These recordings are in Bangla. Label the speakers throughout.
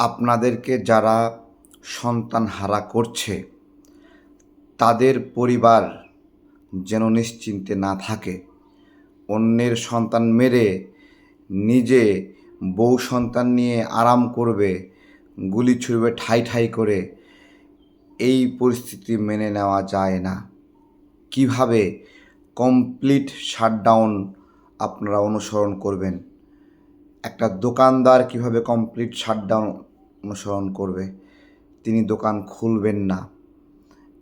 Speaker 1: আপনাদেরকে যারা সন্তান হারা করছে, তাদের পরিবার যেন নিশ্চিন্তে না থাকে। অন্যের সন্তান মেরে নিজে বউ সন্তান নিয়ে আরাম করবে, গুলি ছুড়বে, ঠাই ঠাই করে, এই পরিস্থিতি মেনে নেওয়া যায় না। কীভাবে কমপ্লিট শাটডাউন আপনারা অনুসরণ করবেন? একটা দোকানদার কীভাবে কমপ্লিট শাটডাউন অনুসরণ করবে। তিনি দোকান খুলবেন না।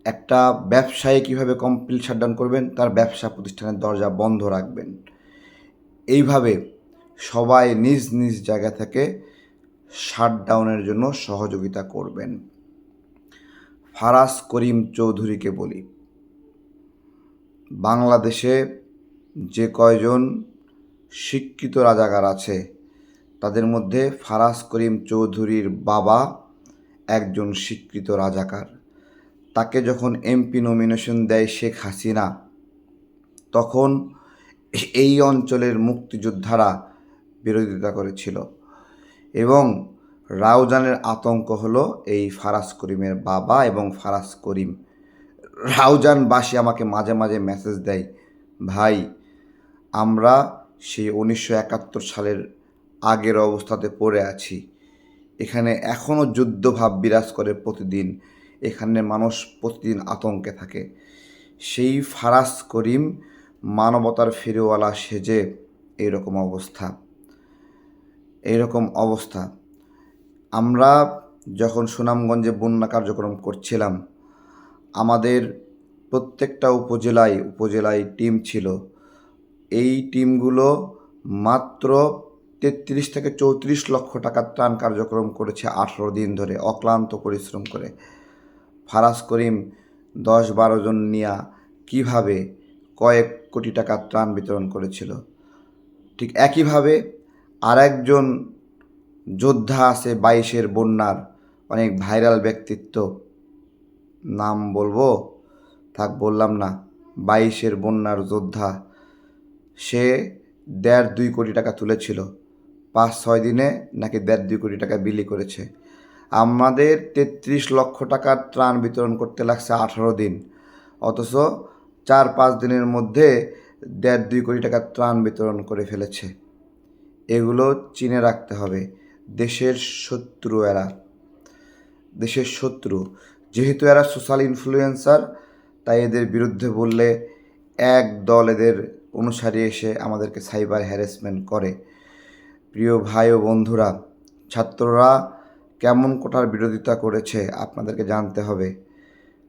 Speaker 1: একটা ব্যবসায়ী কীভাবে কমপ্লিট শাটডাউন করবেন? তার ব্যবসা প্রতিষ্ঠানের দরজা বন্ধ রাখবেন। এইভাবে সবাই নিজ নিজ জায়গা থেকে শাটডাউনের জন্য সহযোগিতা করবেন। ফারাজ করিম চৌধুরীকে বলি, বাংলাদেশে যে কয়জন শিক্ষিত রাজাকার আছে তাদের মধ্যে ফারাজ করিম চৌধুরীর বাবা একজন স্বীকৃত রাজাকার। তাকে যখন এমপি নমিনেশন দেয় শেখ হাসিনা, তখন এই অঞ্চলের মুক্তিযোদ্ধারা বিরোধিতা করেছিল এবং রাউজানের আতঙ্ক হলো এই ফারাজ করিমের বাবা এবং ফারাজ করিম। রাউজানবাসী আমাকে মাঝে মাঝে মেসেজ দেয়, ভাই, আমরা সেই উনিশশো একাত্তর সালের আগের অবস্থাতে পড়ে আছি। এখানে এখনও যুদ্ধভাব বিরাজ করে প্রতিদিন। এখানে মানুষ প্রতিদিন আতঙ্কে থাকে। সেই ফারাজ করিম মানবতার ফেরিওয়ালা সেজে এইরকম অবস্থা। এইরকম অবস্থা। আমরা যখন সুনামগঞ্জে বন্যা কার্যক্রম করছিলাম, আমাদের প্রত্যেকটা উপজেলায় উপজেলায় টিম ছিল। এই টিমগুলো মাত্র তেত্রিশ থেকে চৌত্রিশ লক্ষ টাকার ত্রাণ কার্যক্রম করেছে আঠেরো দিন ধরে, অক্লান্ত পরিশ্রম করে। ফারাজ করিম, দশ বারো জন নিয়া কীভাবে কয়েক কোটি টাকার ত্রাণ বিতরণ করেছিল? ঠিক একইভাবে আরেকজন যোদ্ধা আছে বাইশের বন্যার, অনেক ভাইরাল ব্যক্তিত্ব। নাম বলব? থাক, বললাম না। বাইশের বন্যার যোদ্ধা। সে দেড় দুই কোটি টাকা তুলেছিল। পাঁচ, ছয় দিনে নাকি দেড়, দুই কোটি টাকা বিলি করেছে। আমাদের তেত্রিশ লক্ষ টাকার ত্রাণ বিতরণ করতে লাগছে আঠারো দিন। অথচ চার, পাঁচ দিনের মধ্যে দেড়, দুই কোটি টাকার ত্রাণ বিতরণ করে ফেলেছে। এগুলো চিনে রাখতে হবে, দেশের শত্রু এরা। দেশের শত্রু, যেহেতু এরা সোশ্যাল ইনফ্লুয়েন্সার, তাই এদের বিরুদ্ধে বললে এক দল এদের অনুসারী এসে আমাদেরকে সাইবার হ্যারাসমেন্ট করে। প্রিয় ভাই ও বন্ধুরা, ছাত্ররা কেমন কোটার বিরোধিতা করেছে আপনাদেরকে জানতে হবে।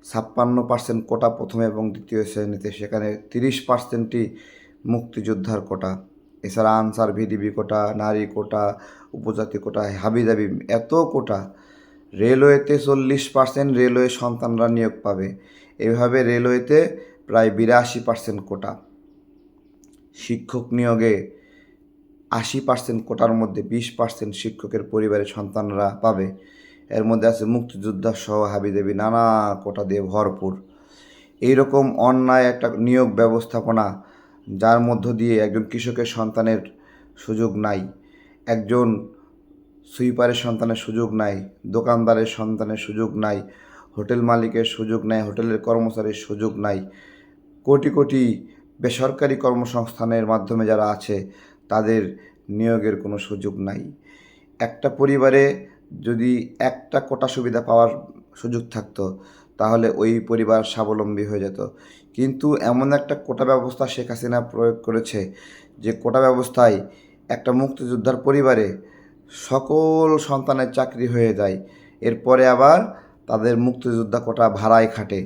Speaker 1: ছাপ্পান্ন পার্সেন্ট কোটা প্রথম এবং দ্বিতীয় শ্রেণীতে, সেখানে তিরিশ পার্সেন্টই মুক্তিযোদ্ধার কোটা। এছাড়া আনসার, ভিডিবি কোটা, নারী কোটা, উপজাতি কোটা, হাবিজাবি এত কোটা। রেলওয়েতে চল্লিশ পার্সেন্ট রেলওয়ে সন্তানরা নিয়োগ পাবে। এভাবে রেলওয়েতে প্রায় বিরাশি পার্সেন্ট কোটা। শিক্ষক নিয়োগে আশি পার্সেন্ট কোটার মধ্যে বিশ পার্সেন্ট শিক্ষকের পরিবারের সন্তানরা পাবে। এর মধ্যে আছে মুক্তিযোদ্ধা সহ হাবিদেবী নানা কোটা দিয়ে ভরপুর। এইরকম অন্যায় একটা নিয়োগ ব্যবস্থাপনা, যার মধ্য দিয়ে একজন কৃষকের সন্তানের সুযোগ নাই, একজন সুইপারের সন্তানের সুযোগ নাই, দোকানদারের সন্তানের সুযোগ নাই, হোটেল মালিকের সুযোগ নাই, হোটেলের কর্মচারীর সুযোগ নাই। কোটি কোটি বেসরকারি কর্মসংস্থানের মাধ্যমে যারা আছে তাদের নিয়োগের কোনো সুযোগ নাই। একটা পরিবারে যদি একটা কোটা সুবিধা পাওয়ার সুযোগ থাকতো, তাহলে ওই পরিবার স্বাবলম্বী হয়ে যেত। কিন্তু এমন একটা কোটা ব্যবস্থা শেখ হাসিনা প্রয়োগ করেছে যে কোটা ব্যবস্থায় একটা মুক্তিযোদ্ধার পরিবারে সকল সন্তানের চাকরি হয়ে যায়, এরপরে আবার তাদের মুক্তিযোদ্ধা কোটা ভাড়ায় খাটে।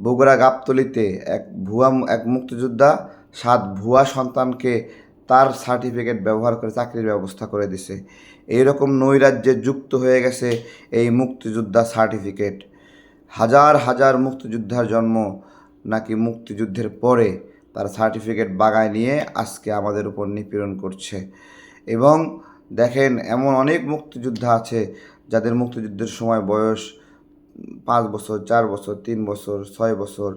Speaker 1: বগুড়া গাবতলিতে এক ভুয়া, এক মুক্তিযোদ্ধা সাত ভুয়া সন্তানকে তার সার্টিফিকেট ব্যবহার করে চাকরির ব্যবস্থা করে দিছে। এইরকম নৈরাজ্যে যুক্ত হয়ে গেছে এই মুক্তিযোদ্ধা সার্টিফিকেট। হাজার হাজার মুক্তিযোদ্ধার জন্ম নাকি মুক্তিযুদ্ধের পরে তার সার্টিফিকেট বাগায় নিয়ে আজকে আমাদের উপর নিপীড়ন করছে। এবং দেখেন, এমন অনেক মুক্তিযোদ্ধা আছে যাদের মুক্তিযুদ্ধের সময় বয়স পাঁচ বছর, চার বছর, তিন বছর, ছয় বছর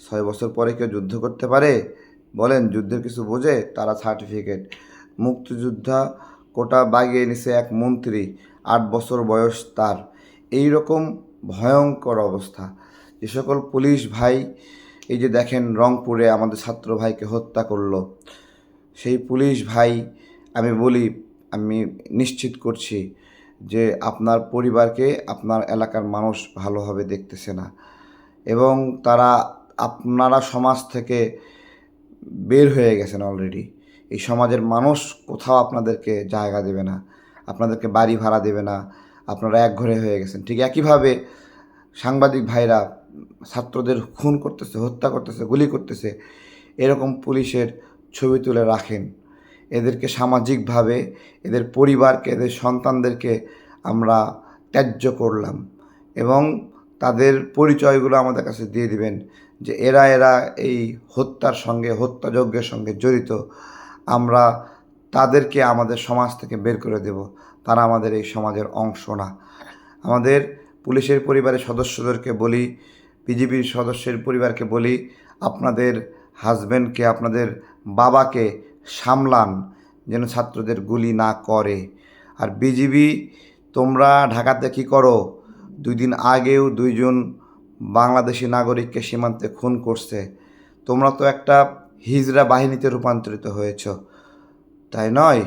Speaker 1: ছয় বছর পরে কেউ যুদ্ধ করতে পারে। বলেন, যুদ্ধের কিছু বোঝে? তারা সার্টিফিকেট। মুক্তিযোদ্ধা কোটা বাগিয়ে নিছে এক মন্ত্রী, আট বছর বয়স তার। এই রকম ভয়ঙ্কর অবস্থা। যে সকল পুলিশ ভাই, এই যে দেখেন রংপুরে আমাদের ছাত্র ভাইকে হত্যা করল। সেই পুলিশ ভাই, আমি বলি, আমি নিশ্চিত করছি যে আপনার পরিবারকে আপনার এলাকার মানুষ ভালোভাবে দেখতেছে না। এবং তারা, আপনারা সমাজ থেকে বের হয়ে গেছেন অলরেডি এই সমাজের মানুষ কোথাও আপনাদেরকে জায়গা দেবে না, আপনাদেরকে বাড়ি ভাড়া দেবে না, আপনারা এক ঘরে হয়ে গেছেন। ঠিক একইভাবে সাংবাদিক ভাইরা, ছাত্রদের খুন করতেছে, হত্যা করতেছে, গুলি করতেছে, এরকম পুলিশের ছবি তুলে রাখেন। এদেরকে সামাজিকভাবে, এদের পরিবারকে, এদের সন্তানদেরকে আমরা ত্যায্য করলাম এবং তাদের পরিচয়গুলো আমাদের কাছে দিয়ে দিবেন। যে এরা এরা এই হত্যার সঙ্গে, হত্যাযজ্ঞের সঙ্গে জড়িত, আমরা তাদেরকে আমাদের সমাজ থেকে বের করে দেব। তারা আমাদের এই সমাজের অংশ না। আমাদের পুলিশের পরিবারের সদস্যদেরকে বলি, বিজিবির সদস্যের পরিবারকে বলি, আপনাদের হাজব্যান্ডকে আপনাদের বাবাকে সামলান, যেন ছাত্রদের গুলি না করে। আর বিজিবি, তোমরা ঢাকাতে কী করো? দুই দিন আগেও দুইজন বাংলাদেশি নাগরিককে সীমান্তে খুন করছে। তোমরা তো একটা হিজরা বাহিনীতে রূপান্তরিত হয়েছ। তাই নয়,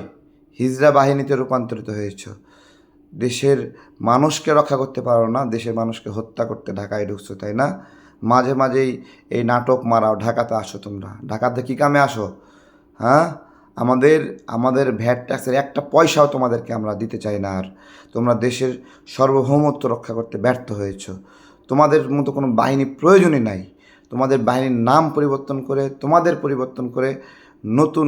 Speaker 1: হিজরা বাহিনীতে রূপান্তরিত হয়েছ। দেশের মানুষকে রক্ষা করতে পারো না, দেশের মানুষকে হত্যা করতে ঢাকায় ঢুকছো, তাই না? মাঝে মাঝেই এই নাটক মারাও, ঢাকাতে আসো তোমরা। ঢাকাতে কী কামে আসো? হ্যাঁ? আমাদের আমাদের ভ্যাট ট্যাক্সের একটা পয়সাও তোমাদেরকে আমরা দিতে চাই না আর। তোমরা দেশের সার্বভৌমত্ব রক্ষা করতে ব্যর্থ হয়েছ। তোমাদের মতো কোনো বাহিনী প্রয়োজনই নাই। তোমাদের বাহিনীর নাম পরিবর্তন করে, তোমাদের পরিবর্তন করে নতুন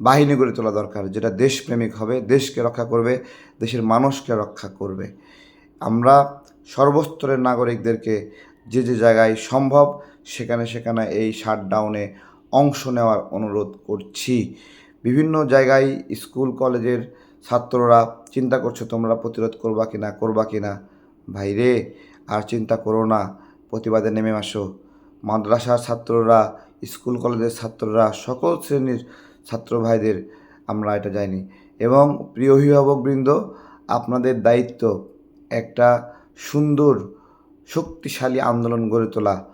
Speaker 1: বাহিনী গড়ে তোলা দরকার, যেটা দেশপ্রেমিক হবে, দেশকে রক্ষা করবে, দেশের মানুষকে রক্ষা করবে। আমরা সর্বস্তরের নাগরিকদেরকে যে যে জায়গায় সম্ভব সেখানে সেখানে এই শাটডাউনে অংশ নেওয়ার অনুরোধ করছি। বিভিন্ন জায়গায় স্কুল, কলেজের ছাত্ররা চিন্তা করছ, তোমরা প্রতিরোধ করবা কি না করবা কি না ভাইরে আর চিন্তা করো না, প্রতিবাদে নেমে আসো। মাদ্রাসার ছাত্ররা, স্কুল কলেজের ছাত্ররা, সকল শ্রেণির ছাত্র ভাইদের, আমরা এটা জানি। এবং প্রিয় অভিভাবকবৃন্দ, আপনাদের দায়িত্ব একটা সুন্দর, শক্তিশালী আন্দোলন গড়ে তোলা।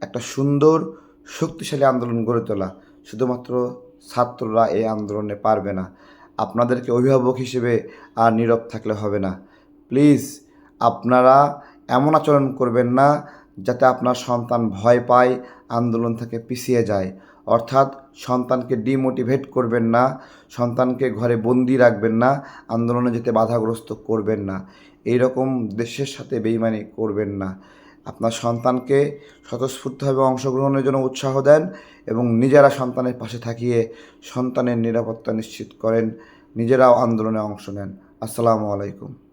Speaker 1: একটা সুন্দর, শক্তিশালী আন্দোলন গড়ে তোলা। শুধুমাত্র ছাত্ররা এই আন্দোলনে পারবে না। আপনাদেরকে অভিভাবক হিসেবে আর নীরব থাকলে হবে না। প্লিজ, আপনারা এমন আচরণ করবেন না যাতে আপনার সন্তান ভয় পায়, আন্দোলন থেকে পিছিয়ে যায়। অর্থাৎ সন্তানকে ডিমোটিভেট করবেন না, সন্তানকে ঘরে বন্দি রাখবেন না, আন্দোলনে যেতে বাধাগ্রস্ত করবেন না। এই রকম দেশের সাথে বেইমানি করবেন না। আপনার সন্তানকে স্বতঃস্ফূর্তভাবে অংশগ্রহণের জন্য উৎসাহ দেন এবং নিজেরা সন্তানের পাশে থাকিয়ে সন্তানের নিরাপত্তা নিশ্চিত করেন। নিজেরাও আন্দোলনে অংশ নেন। আসসালামু আলাইকুম।